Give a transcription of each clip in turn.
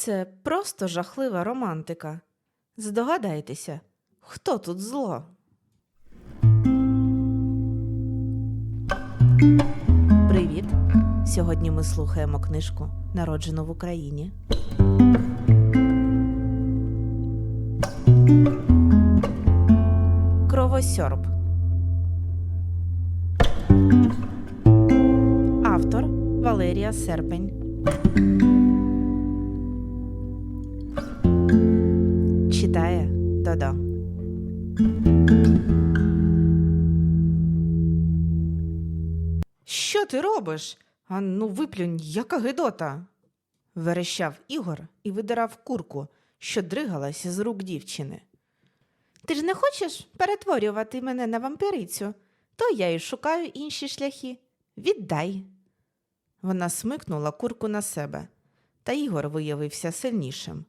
Це просто жахлива романтика. Здогадайтеся, хто тут зло? Привіт! Сьогодні ми слухаємо книжку Народжено в Україні. Кровосьорб. Автор Валерія Серпень. Що ти робиш? А ну виплюнь, яка гидота. верещав Ігор і видирав курку, що дригалася з рук дівчини. Ти ж не хочеш перетворювати мене на вампірицю, то я й шукаю інші шляхи. Віддай. Вона смикнула курку на себе, та Ігор виявився сильнішим,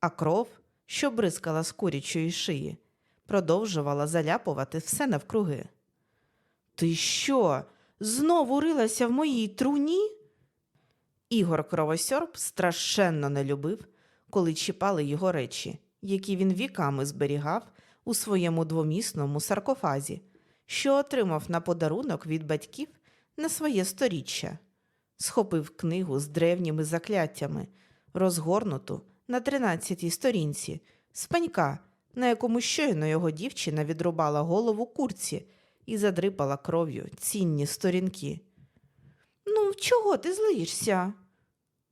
а кров, що бризкала з курячої шиї, продовжувала заляпувати все навкруги. Ти що? Знову рилася в моїй труні? Ігор Кровосьорб страшенно не любив, коли чіпали його речі, які він віками зберігав у своєму двомісному саркофазі, що отримав на подарунок від батьків на своє сторіччя. Схопив книгу з древніми закляттями, розгорнуту на тринадцятій сторінці, з пенька, на якому щойно його дівчина відрубала голову курці і задрипала кров'ю цінні сторінки. Ну, чого ти злишся?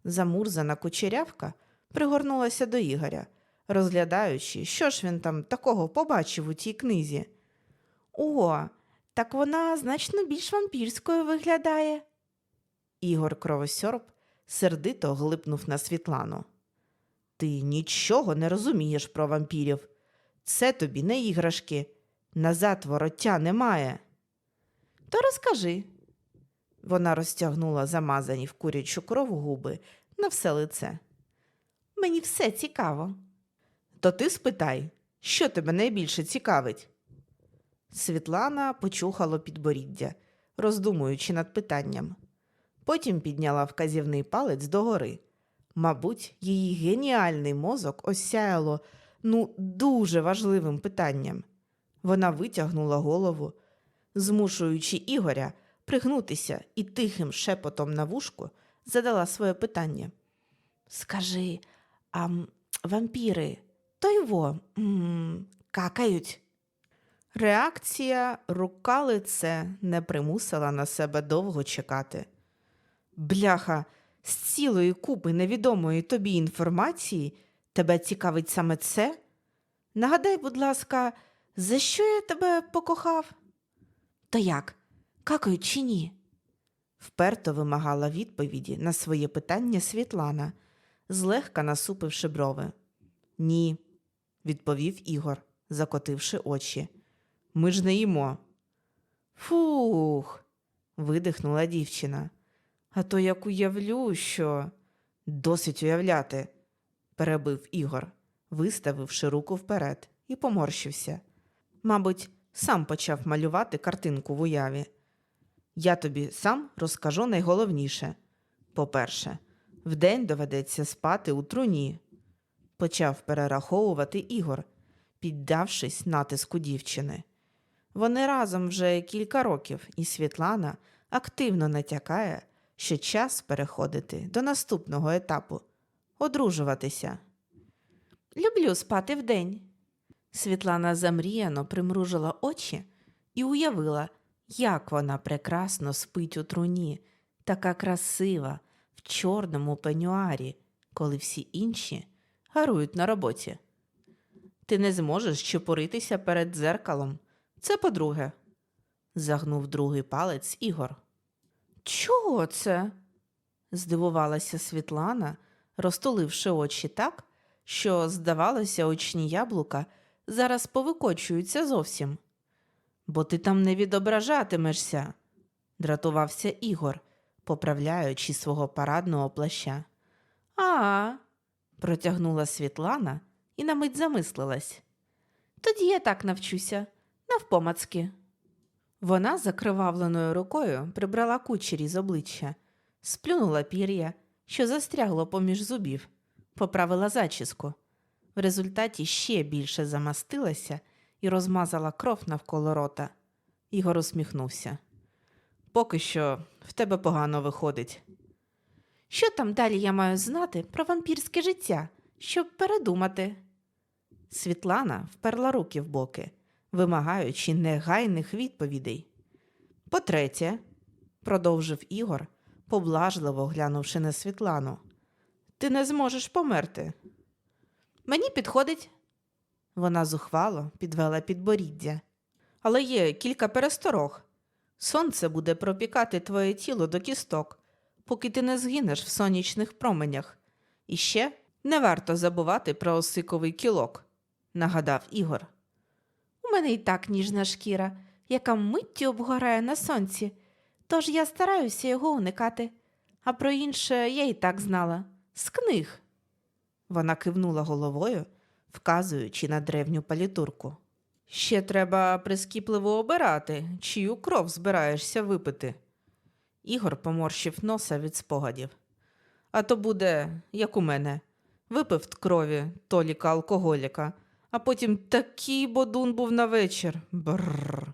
Замурзана кучерявка пригорнулася до Ігоря, розглядаючи, що ж він там такого побачив у тій книзі. О, так вона значно більш вампірською виглядає. Ігор Кровосьорб сердито глипнув на Світлану. Ти нічого не розумієш про вампірів. Це тобі не іграшки. Назад вороття немає. То розкажи. Вона розтягнула замазані в курячу кров губи на все лице. Мені все цікаво. То ти спитай, що тебе найбільше цікавить? Світлана почухала підборіддя, роздумуючи над питанням. Потім підняла вказівний палець догори. Мабуть, її геніальний мозок осяяло ну дуже важливим питанням. Вона витягнула голову, змушуючи Ігоря пригнутися і тихим шепотом на вушку задала своє питання. Скажи, а вампіри то його какають? Реакція рука лице не примусила на себе довго чекати. Бляха, з цілої купи невідомої тобі інформації тебе цікавить саме це? Нагадай, будь ласка, за що я тебе покохав? То як, какають чи ні? Вперто вимагала відповіді на своє питання Світлана, злегка насупивши брови. Ні, відповів Ігор, закотивши очі. Ми ж не їмо. Фух. видихнула дівчина. А то як уявлю, що. Досить уявляти, перебив Ігор, виставивши руку вперед, і поморщився. Мабуть, сам почав малювати картинку в уяві. Я тобі сам розкажу найголовніше. По-перше, вдень доведеться спати у труні, почав перераховувати Ігор, піддавшись натиску дівчини. Вони разом вже кілька років, і Світлана активно натякає, що час переходити до наступного етапу одружуватися. Люблю спати вдень. Світлана замріяно примружила очі і уявила, як вона прекрасно спить у труні, така красива, в чорному пенюарі, коли всі інші гарують на роботі. Ти не зможеш чепуритися перед дзеркалом. Це по-друге, загнув другий палець Ігор. Чого це? здивувалася Світлана, розтуливши очі так, що, здавалося, очні яблука зараз повикочуються зовсім. Бо ти там не відображатимешся, дратувався Ігор, поправляючи свого парадного плаща. А, протягнула Світлана і на мить замислилась. Тоді я так навчуся, навпомацки. Вона закривавленою рукою прибрала кучері з обличчя, сплюнула пір'я, що застрягло поміж зубів, поправила зачіску. В результаті ще більше замастилася і розмазала кров навколо рота. Ігор усміхнувся. Поки що в тебе погано виходить. Що там далі я маю знати про вампірське життя, щоб передумати? Світлана вперла руки в боки, вимагаючи негайних відповідей. По-третє, продовжив Ігор, поблажливо глянувши на Світлану. Ти не зможеш померти. Мені підходить. Вона зухвало підвела підборіддя. Але є кілька пересторог. Сонце буде пропікати твоє тіло до кісток, поки ти не згинеш в сонячних променях. І ще не варто забувати про осиковий кілок, нагадав Ігор. У мене і так ніжна шкіра, яка миттю обгорає на сонці, тож я стараюся його уникати. А про інше я і так знала з книг. Вона кивнула головою, вказуючи на древню палітурку. Ще треба прискіпливо обирати, чию кров збираєшся випити. Ігор поморщив носа від спогадів. А то буде, як у мене, випив крові толіка алкоголіка, а потім такий бодун був на вечір. Бррр.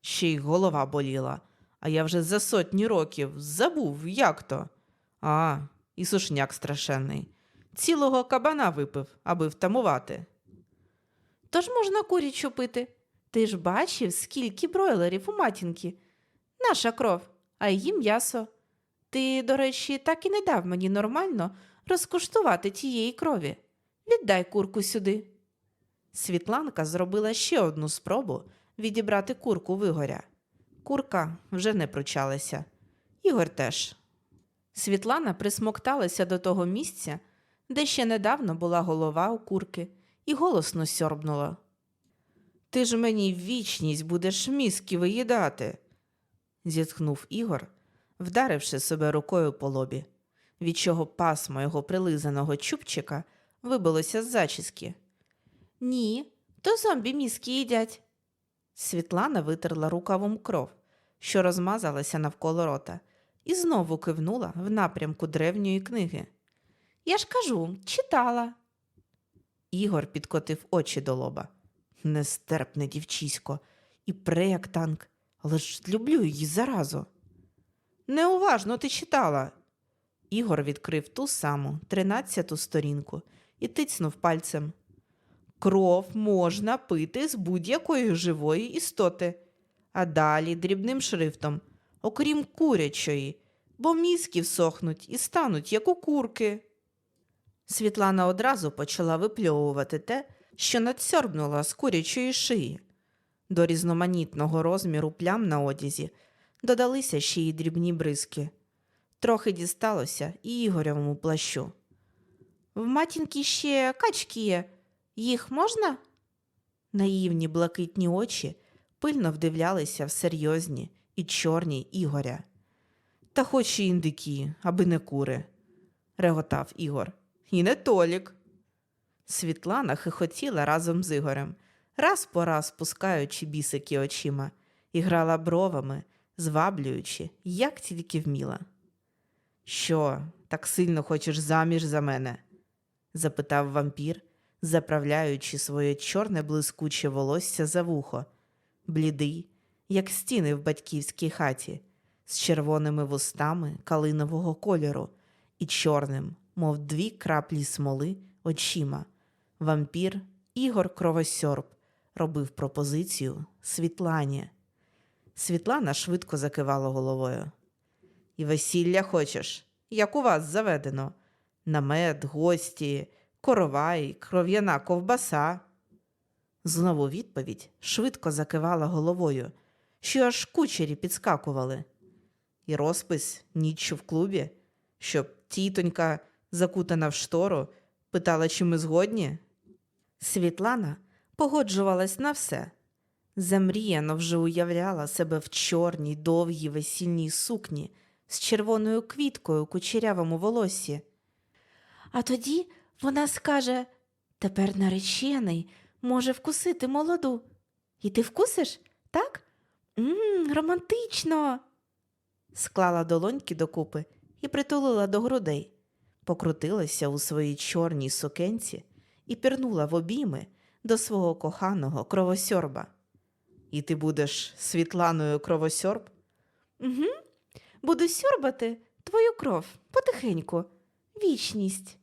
Ще й голова боліла, а я вже за сотні років забув, як то. А, і сушняк страшенний. Цілого кабана випив, аби втамувати. Тож можна курячу пити. Ти ж бачив, скільки бройлерів у матінки. Наша кров, а її м'ясо. Ти, до речі, так і не дав мені нормально розкуштувати тієї крові. Віддай курку сюди. Світланка зробила ще одну спробу відібрати курку вигоря. Курка вже не пручалася. Ігор теж. Світлана присмокталася до того місця, де ще недавно була голова у курки, і голосно сьорбнула. Ти ж мені вічність будеш мізки виїдати, зітхнув Ігор, вдаривши себе рукою по лобі, від чого пасмо його прилизаного чубчика вибилося з зачіски. Ні, то зомбі мізки їдять. Світлана витерла рукавом кров, що розмазалася навколо рота, і знову кивнула в напрямку древньої книги. Я ж кажу, читала. Ігор підкотив очі до лоба. Нестерпне дівчисько, і пре як танк, але ж люблю її заразу. Неуважно ти читала. Ігор відкрив ту саму тринадцяту сторінку і тицнув пальцем. Кров можна пити з будь-якої живої істоти, а далі дрібним шрифтом, окрім курячої, бо мізки всохнуть і стануть, як у курки. Світлана одразу почала випльовувати те, що надсьорбнула з курячої шиї. До різноманітного розміру плям на одязі додалися ще й дрібні бризки. Трохи дісталося і Ігоревому плащу. В матінки ще качки є. Їх можна? Наївні блакитні очі пильно вдивлялися в серйозні і чорні Ігоря. Та хоч і індики, аби не кури, реготав Ігор. І не Толік. Світлана хихотіла разом з Ігорем, раз по раз пускаючи бісики очима, і грала бровами, зваблюючи, як тільки вміла. Що, так сильно хочеш заміж за мене? запитав вампір, заправляючи своє чорне блискуче волосся за вухо, блідий, як стіни в батьківській хаті, з червоними вустами калинового кольору і чорним, мов дві краплі смоли, очима. Вампір Ігор Кровосьорб робив пропозицію Світлані. Світлана швидко закивала головою. І весілля хочеш, як у вас заведено. Намет, гості, коровай, кров'яна ковбаса. Знову відповідь швидко закивала головою, що аж кучері підскакували. І розпис ніччю в клубі, щоб тітонька, закутана в штору, питала, чи ми згодні. Світлана погоджувалась на все. Замріяно вже уявляла себе в чорній довгій весільній сукні з червоною квіткою у кучерявому волосі. А тоді вона скаже тепер наречений може вкусити молоду. І ти вкусиш, так? Мм, романтично. Склала долоньки докупи і притулила до грудей. Покрутилася у своїй чорній сукенці і пірнула в обійми до свого коханого кровосьорба. І ти будеш Світланою кровосьорб? Угу. Буду сьорбати твою кров потихеньку. Вічність.